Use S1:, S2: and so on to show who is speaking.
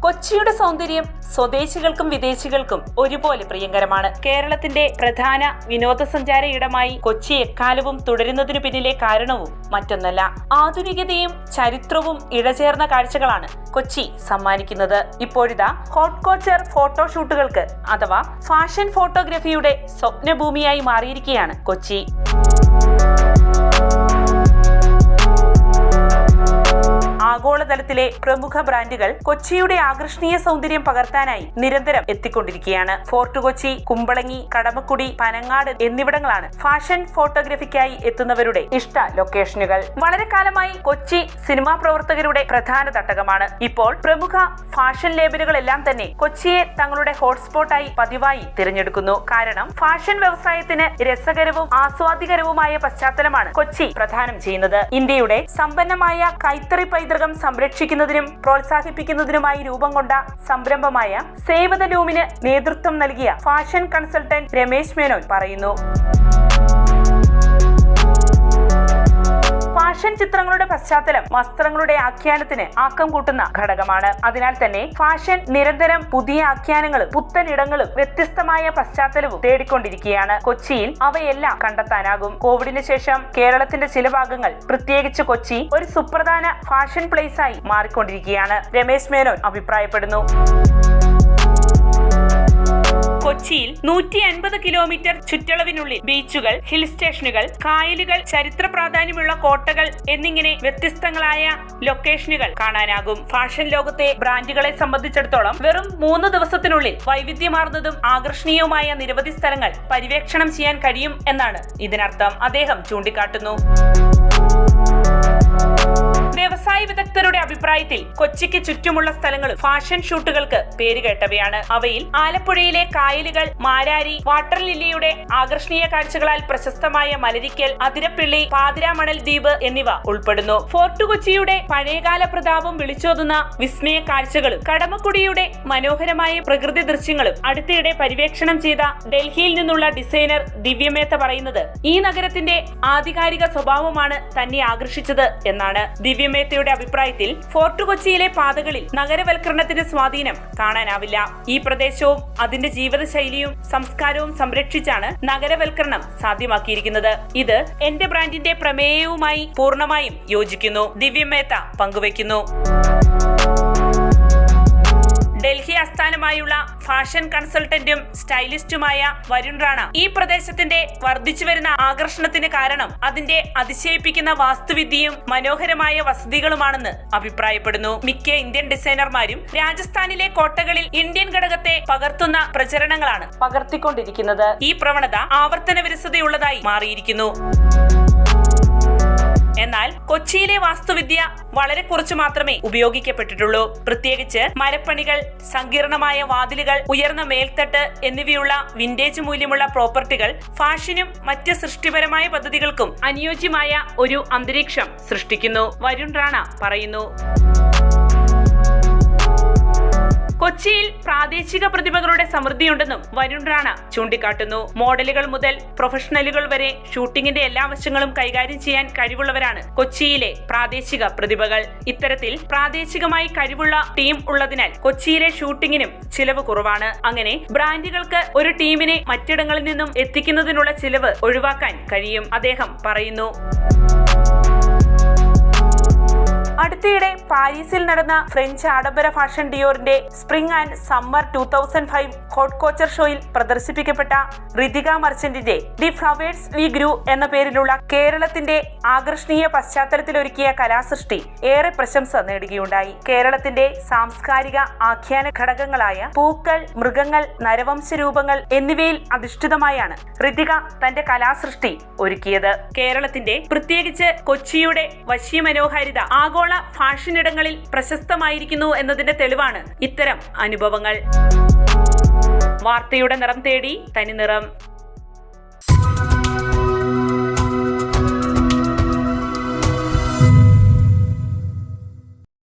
S1: കൊച്ചിയുടെ സൗന്ദര്യം സ്വദേശികൾക്കും വിദേശികൾക്കും ഒരുപോലെ പ്രിയങ്കരമാണ്. കേരളത്തിന്റെ പ്രധാന വിനോദസഞ്ചാര ഇടമായി കൊച്ചി എക്കാലവും തുടരുന്നതിനു പിന്നിലെ കാരണവും മറ്റൊന്നല്ല. ആധുനികതയും ചരിത്രവും ഇഴചേർന്ന കാഴ്ചകളാണ് കൊച്ചി സമ്മാനിക്കുന്നത്. ഇപ്പോഴിതാ ഹോട്ട് കോച്ചർ ഫോട്ടോഷൂട്ടുകൾക്ക് അഥവാ ഫാഷൻ ഫോട്ടോഗ്രാഫിയുടെ സ്വപ്നഭൂമിയായി മാറിയിരിക്കുകയാണ് കൊച്ചി. ആഗോളതലത്തിലെ പ്രമുഖ ബ്രാൻഡുകൾ കൊച്ചിയുടെ ആകർഷണീയ സൗന്ദര്യം പകർത്താനായി നിരന്തരം എത്തിക്കൊണ്ടിരിക്കുകയാണ്. ഫോർട്ട് കൊച്ചി കുമ്പളങ്ങി കടമക്കുടി പനങ്ങാട് എന്നിവിടങ്ങളാണ് ഫാഷൻ ഫോട്ടോഗ്രഫിക്കായി എത്തുന്നവരുടെ ഇഷ്ട ലൊക്കേഷനുകൾ. വളരെ കാലമായി കൊച്ചി സിനിമാ പ്രവർത്തകരുടെ പ്രധാന തട്ടകമാണ്. ഇപ്പോൾ പ്രമുഖ ഫാഷൻ ലേബലുകളെല്ലാം തന്നെ കൊച്ചിയെ തങ്ങളുടെ ഹോട്ട്സ്പോട്ടായി പതിവായി തിരഞ്ഞെടുക്കുന്നു. കാരണം ഫാഷൻ വ്യവസായത്തിന് രസകരവും ആസ്വാദികരവുമായ പശ്ചാത്തലമാണ് കൊച്ചി പ്രധാനം ചെയ്യുന്നത്. ഇന്ത്യയുടെ സമ്പന്നമായ കൈത്തറി പൈതൃകം സംരക്ഷിക്കുന്നതിനും പ്രോത്സാഹിപ്പിക്കുന്നതിനുമായി രൂപം കൊണ്ട സംരംഭമായ സേവ് ദ ലൂമിന് നേതൃത്വം നൽകിയ ഫാഷൻ കൺസൾട്ടന്റ് രമേശ് മേനോൻ പറയുന്നു. ചിത്രങ്ങളുടെ പശ്ചാത്തലം വസ്ത്രങ്ങളുടെ ആഖ്യാനത്തിന് ആക്കം കൂട്ടുന്ന ഘടകമാണ്. അതിനാൽ തന്നെ ഫാഷൻ നിരന്തരം പുതിയ ആഖ്യാനങ്ങളും പുത്തനിടങ്ങളും വ്യത്യസ്തമായ പശ്ചാത്തലവും തേടിക്കൊണ്ടിരിക്കുകയാണ്. കൊച്ചിയിൽ അവയെല്ലാം കണ്ടെത്താനാകും. കോവിഡിന് ശേഷം കേരളത്തിന്റെ ചില ഭാഗങ്ങൾ പ്രത്യേകിച്ച് കൊച്ചി ഒരു സുപ്രധാന ഫാഷൻ പ്ലേസ് ആയി മാറിക്കൊണ്ടിരിക്കുകയാണ്. രമേശ് മേനോൻ അഭിപ്രായപ്പെടുന്നു. കൊച്ചിയിൽ നൂറ്റി അൻപത് കിലോമീറ്റർ ചുറ്റളവിനുള്ളിൽ ബീച്ചുകൾ ഹിൽ സ്റ്റേഷനുകൾ കായലുകൾ ചരിത്ര പ്രാധാന്യമുള്ള കോട്ടകൾ എന്നിങ്ങനെ വ്യത്യസ്തങ്ങളായ ലൊക്കേഷനുകൾ കാണാനാകും. ഫാഷൻ ലോകത്തെ ബ്രാൻഡുകളെ സംബന്ധിച്ചിടത്തോളം വെറും മൂന്ന് ദിവസത്തിനുള്ളിൽ വൈവിധ്യമാർന്നതും ആകർഷണീയവുമായ നിരവധി സ്ഥലങ്ങൾ പര്യവേക്ഷണം ചെയ്യാൻ കഴിയും എന്നാണ് ഇതിനർത്ഥം. അദ്ദേഹം ചൂണ്ടിക്കാട്ടുന്നു. അഭിപ്രായത്തിൽ കൊച്ചിക്ക് ചുറ്റുമുള്ള സ്ഥലങ്ങൾ ഫാഷൻ ഷൂട്ടുകൾക്ക് പേരുകേട്ടവയാണ് അവയിൽ ആലപ്പുഴയിലെ കായലുകൾ മാരാരി വാട്ടർ ലില്ലിയുടെ ആകർഷണീയ കാഴ്ചകളാൽ പ്രശസ്തമായ മലരിക്കൽ അതിരപ്പിള്ളി പാതിരാമണൽ ദ്വീപ് എന്നിവ ഉൾപ്പെടുന്നു. ഫോർട്ട് കൊച്ചിയുടെ പഴയകാല പ്രതാപം വിളിച്ചോതുന്ന വിസ്മയ കാഴ്ചകളും കടമക്കുടിയുടെ മനോഹരമായ പ്രകൃതി ദൃശ്യങ്ങളും അടുത്തിടെ പര്യവേക്ഷണം ചെയ്ത ഡൽഹിയിൽ നിന്നുള്ള ഡിസൈനർ ദിവ്യമേത്ത പറയുന്നത് ഈ നഗരത്തിന്റെ ആധികാരിക സ്വഭാവമാണ് തന്നെ ആകർഷിച്ചത് എന്നാണ്. ദിവ്യമേത്തയുടെ അഭിപ്രായത്തിൽ ഫോർട്ട് കൊച്ചിയിലെ പാതകളിൽ നഗരവൽക്കരണത്തിന്റെ സ്വാധീനം കാണാനാവില്ല. ഈ പ്രദേശവും അതിന്റെ ജീവിതശൈലിയും സംസ്കാരവും സംരക്ഷിച്ചാണ് നഗരവൽക്കരണം സാധ്യമാക്കിയിരിക്കുന്നത്. ഇത് എന്റെ ബ്രാൻഡിന്റെ പ്രമേയവുമായി പൂർണമായും യോജിക്കുന്നു. ദിവ്യമേത്ത പങ്കുവയ്ക്കുന്നു. ഡൽഹി ആസ്ഥാനമായുള്ള ഫാഷൻ കൺസൾട്ടന്റും സ്റ്റൈലിസ്റ്റുമായ വരുൺ റാണ ഈ പ്രദേശത്തിന്റെ വർദ്ധിച്ചുവരുന്ന ആകർഷണത്തിന് കാരണം അതിന്റെ അതിശയിപ്പിക്കുന്ന വാസ്തുവിദ്യയും മനോഹരമായ വസതികളുമാണെന്ന് അഭിപ്രായപ്പെടുന്നു. മിക്ക ഇന്ത്യൻ ഡിസൈനർമാരും രാജസ്ഥാനിലെ കോട്ടകളിൽ ഇന്ത്യൻ ഘടകത്തെ പകർത്തുന്ന പ്രചരണങ്ങളാണ് പകർത്തിക്കൊണ്ടിരിക്കുന്നത്. ഈ പ്രവണത ആവർത്തന വിരസതയുള്ളതായി മാറിയിരിക്കുന്നു. എന്നാൽ കൊച്ചിയിലെ വാസ്തുവിദ്യ വളരെ കുറച്ചു മാത്രമേ ഉപയോഗിക്കപ്പെട്ടിട്ടുള്ളൂ. പ്രത്യേകിച്ച് മരപ്പണികൾ സങ്കീർണമായ വാതിലുകൾ ഉയർന്ന മേൽത്തട്ട് എന്നിവയുള്ള വിന്റേജ് മൂല്യമുള്ള പ്രോപ്പർട്ടികൾ ഫാഷനും മറ്റ് സൃഷ്ടിപരമായ പദ്ധതികൾക്കും അനുയോജ്യമായ ഒരു അന്തരീക്ഷം സൃഷ്ടിക്കുന്നു. വരുൺ റാണ പറയുന്നു. പ്രാദേശിക പ്രതിഭകളുടെ സമൃദ്ധിയുണ്ടെന്നും വരുൺ റാണ ചൂണ്ടിക്കാട്ടുന്നു. മോഡലുകൾ മുതൽ പ്രൊഫഷണലുകൾ വരെ ഷൂട്ടിങ്ങിന്റെ എല്ലാ വശങ്ങളും കൈകാര്യം ചെയ്യാൻ കഴിവുള്ളവരാണ് കൊച്ചിയിലെ പ്രാദേശിക പ്രതിഭകൾ. ഇത്തരത്തിൽ പ്രാദേശികമായി കഴിവുള്ള ടീം ഉള്ളതിനാൽ കൊച്ചിയിലെ ഷൂട്ടിങ്ങിനും ചിലവ് കുറവാണ്. അങ്ങനെ ബ്രാൻഡുകൾക്ക് ഒരു ടീമിനെ മറ്റിടങ്ങളിൽ നിന്നും എത്തിക്കുന്നതിനുള്ള ചിലവ് ഒഴിവാക്കാൻ കഴിയും അദ്ദേഹം പറയുന്നു. അടുത്തിടെ പാരീസിൽ നടന്ന ഫ്രഞ്ച് ആഡംബര fashion ഡിയോറിന്റെ spring and summer two thousand five haute couture ഷോയിൽ പ്രദർശിപ്പിക്കപ്പെട്ട ഋതിക മർച്ചന്റിന്റെ ദി ഫ്ലവേഴ്സ് വി ഗ്രൂ എന്ന പേരിലുള്ള കേരളത്തിന്റെ ആകർഷണീയ പശ്ചാത്തലത്തിലൊരുക്കിയ കലാസൃഷ്ടി ഏറെ പ്രശംസ നേടുകയുണ്ടായി. കേരളത്തിന്റെ സാംസ്കാരിക ആഖ്യാന ഘടകങ്ങളായ പൂക്കൾ മൃഗങ്ങൾ നരവംശ രൂപങ്ങൾ എന്നിവയിൽ അധിഷ്ഠിതമായാണ് ഋതിക തന്റെ കലാസൃഷ്ടി ഒരുക്കിയത്. കേരളത്തിന്റെ പ്രത്യേകിച്ച് കൊച്ചിയുടെ വശ്യമനോഹാരിത ആഗോള പലയിടങ്ങളിൽ പ്രശസ്തമായിരിക്കുന്നു എന്നതിന്റെ തെളിവാണ് ഇത്തരം അനുഭവങ്ങൾ. വാർത്തയുടെ നിറം തേടി തനി നിറം